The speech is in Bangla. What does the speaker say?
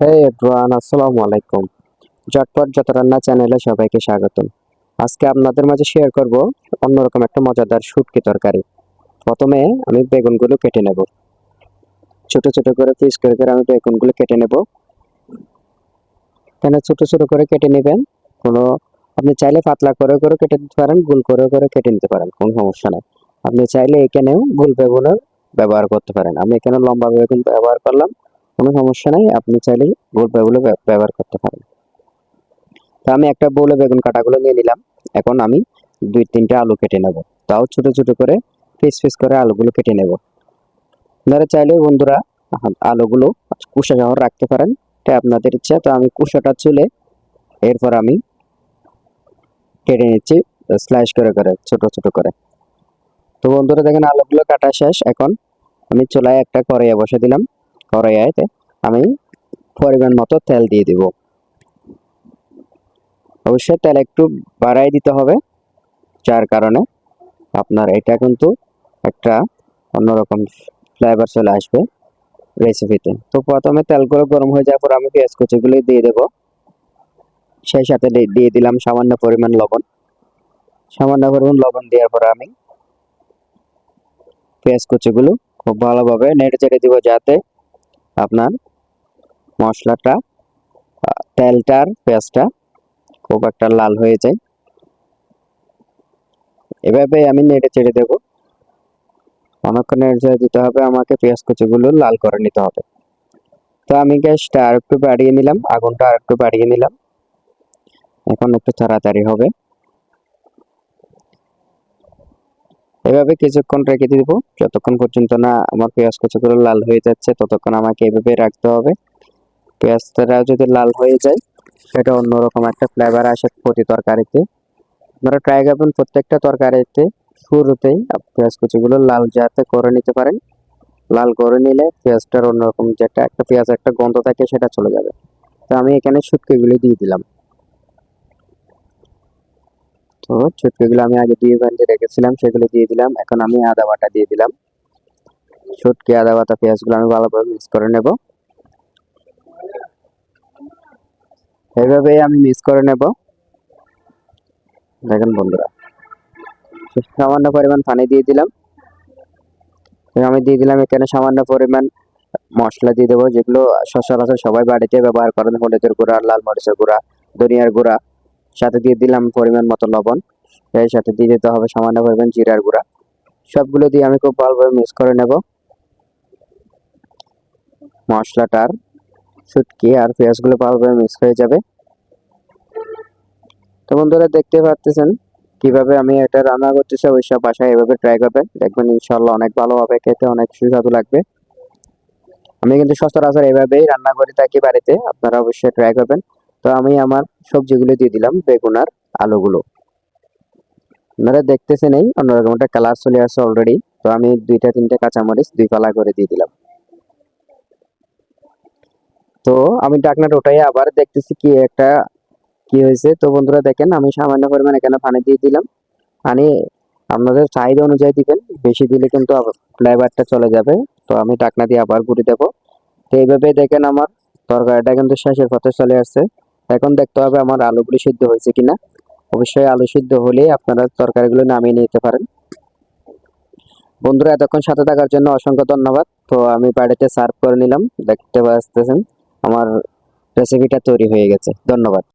হে এভরিওয়ান আসসালামু আলাইকুম যত রান্না চ্যানেলে সবাইকে স্বাগতম। আজকে আপনাদের মাঝে শেয়ার করব অন্যরকম একটা মজাদার শুটকি তরকারি। প্রথমে আমি বেগুনগুলো কেটে নেব। ছোট ছোট করে পিস করে করে আমি বেগুনগুলো কেটে নেব। কেন ছোট ছোট করে কেটে নেবেন? কোনো আপনি চাইলে পাতলা করে করে কেটে দিতে পারেন, গোল করে করে কেটে নিতে পারেন, কোনো সমস্যা নেই। আপনি চাইলে এখানেও গোল বেগুনের ব্যবহার করতে পারেন। আমি এখানে লম্বা বেগুন ব্যবহার করলাম। কোনো সমস্যা নাই, আপনি চাইলে গোল বেগুলো ব্যবহার করতে পারেন। তো আমি একটা বলে বেগুন কাটাগুলো নিয়ে নিলাম। এখন আমি দুই তিনটে আলু কেটে নেব। তাও ছোট ছোট করে, পিস পিস করে আলুগুলো কেটে নেব। আপনারা চাইলে বন্ধুরা আলুগুলো কুষা সহ রাখতে পারেন। এটা আপনাদের ইচ্ছা, তো আমি কুষাটা চুলে এরপর আমি কেটে নিচ্ছি, স্লাইস করে করে, ছোট ছোট করে। তো বন্ধুরা দেখেন আলুগুলো কাটা শেষ। এখন আমি চুলায় একটা কড়াইয়ে বসে দিলাম। কড়াইয়াতে আমি পরিমাণ মতো তেল দিয়ে দিব। অবশ্যই তেল একটু বাড়াই দিতে হবে, যার কারণে আপনার এটা কিন্তু একটা অন্যরকম ফ্লেভার চলে আসবে রেসিপিতে তো প্রথমে তেলগুলো গরম হয়ে যাওয়ার পর আমি পেঁয়াজ কুচিগুলো দিয়ে দেব। সেই সাথে দিয়ে- দিলাম সামান্য পরিমাণ লবণ। সামান্য পরিমাণ লবণ দেওয়ার পর আমি পেঁয়াজ কুচিগুলো খুব ভালোভাবে নেড়ে চেড়ে দিব যাতে আপনার মশলাটা তেলটার পেঁয়াজটা খুব একটা লাল হয়ে যায়। এভাবে আমি নেড়ে চেড়ে দেবো। অনেকক্ষণ নেড়ে দিতে হবে, আমাকে পেঁয়াজ কুচিগুলো লাল করে নিতে হবে। তো আমি গ্যাসটা আর একটু বাড়িয়ে নিলাম, আগুনটা আর একটু বাড়িয়ে নিলাম। এখন একটু তাড়াতাড়ি হবে। এভাবে কিছুক্ষণ রেখে দিব। যতক্ষণ পর্যন্ত না আমার পেঁয়াজ কুচিগুলো লাল হয়ে যাচ্ছে, ততক্ষণ আমাকে এভাবে রাখতে হবে। পেঁয়াজটা যদি লাল হয়ে যায়, সেটা অন্যরকম একটা ফ্লেভার আসে প্রতি তরকারিতে। আপনারা ট্রাই করবেন প্রত্যেকটা তরকারিতে। শুরুতেই পেঁয়াজ কুচিগুলো লাল যাতে করে নিতে পারেন। লাল করে নিলে পেঁয়াজটার অন্যরকম যেটা একটা পেঁয়াজ একটা গন্ধ থাকে, সেটা চলে যাবে। তো আমি এখানে শুটকিগুলি দিয়ে দিলাম। তো শুটকিগুলো আমি আগে দিয়ে ভেঙে রেখেছিলাম, সেগুলো দিয়ে দিলাম। এখন আমি আদা বাটা দিয়ে দিলাম। শুটকি আদা বাটা, পেঁয়াজগুলো আমি ভালোভাবে মিক্স করে নেব। এইভাবেই আমি মিক্স করে নেব। দেখেন বন্ধুরা সামান্য পরিমাণ পানি দিয়ে দিলাম। আমি দিয়ে দিলাম এখানে সামান্য পরিমাণ মশলা দিয়ে দেবো, যেগুলো সচরাচর সবাই বাড়িতে ব্যবহার করেন, হলুদের গুঁড়া, লাল মরিচের গুঁড়া, ধনিয়ার গুঁড়া। সাথে দিয়ে দিলাম পরিমাণ মতো লবণ। এর সাথে দিয়ে দিতে হবে সামান্য পরিমাণ জিরার গুঁড়া। সবগুলো দিয়ে আমি খুব ভালোভাবে মিক্স করে নেব। মশলাটার শুটকি আর পেঁয়াজগুলো ভালোভাবে মিক্স হয়ে যাবে। তো বন্ধুরা, দেখতে পাচ্ছেন কীভাবে আমি এটা রান্না করতেছি, অবশ্যই বাসায় এভাবে ট্রাই করবেন। দেখবেন ইনশাল্লাহ অনেক ভালো হবে, খেতে অনেক সুস্বাদু লাগবে। আমি কিন্তু সচরাচর এভাবেই রান্না করে থাকি বাড়িতে, আপনারা অবশ্যই ট্রাই করবেন। তো আমি আমার সবজিগুলো দিয়ে দিলাম, বেগুন আর আলুগুলো। আপনারা দেখতেছেন এই অন্যরকম একটা কালার চলে আসছে অলরেডি তো আমি দুইটা, তিনটা কাঁচামরিচ দুই পালা করে দিয়ে দিলাম। তো আমি ডাকনাটা ওটাই আবার দেখতেছি কি একটা কি হয়েছে। তো বন্ধুরা দেখেন, আমি সামান্য পরিমাণ এখানে পানি দিয়ে দিলাম। পানি আপনাদের চাহিদা অনুযায়ী দিবেন, বেশি দিলে কিন্তু ফ্লেভারটা চলে যাবে। তো আমি ডাকনা দিয়ে আবার ঘুরে দেবো। তো এইভাবে দেখেন আমার তরকারিটা কিন্তু শেষের পথে চলে আসছে। এখন দেখতে হবে আমার আলুগুলি সিদ্ধ হয়েছে কিনা। অবশ্যই আলু সিদ্ধ হলে আপনারা তরকারিগুলো নামিয়ে নিতে পারেন। বন্ধুরা, এতক্ষণ সাথে থাকার জন্য অসংখ্য ধন্যবাদ। তো আমি বাড়িতে সার্ভ করে নিলাম। দেখতে পাচ্ছেন, আমার রেসিপিটা তৈরি হয়ে গেছে। ধন্যবাদ।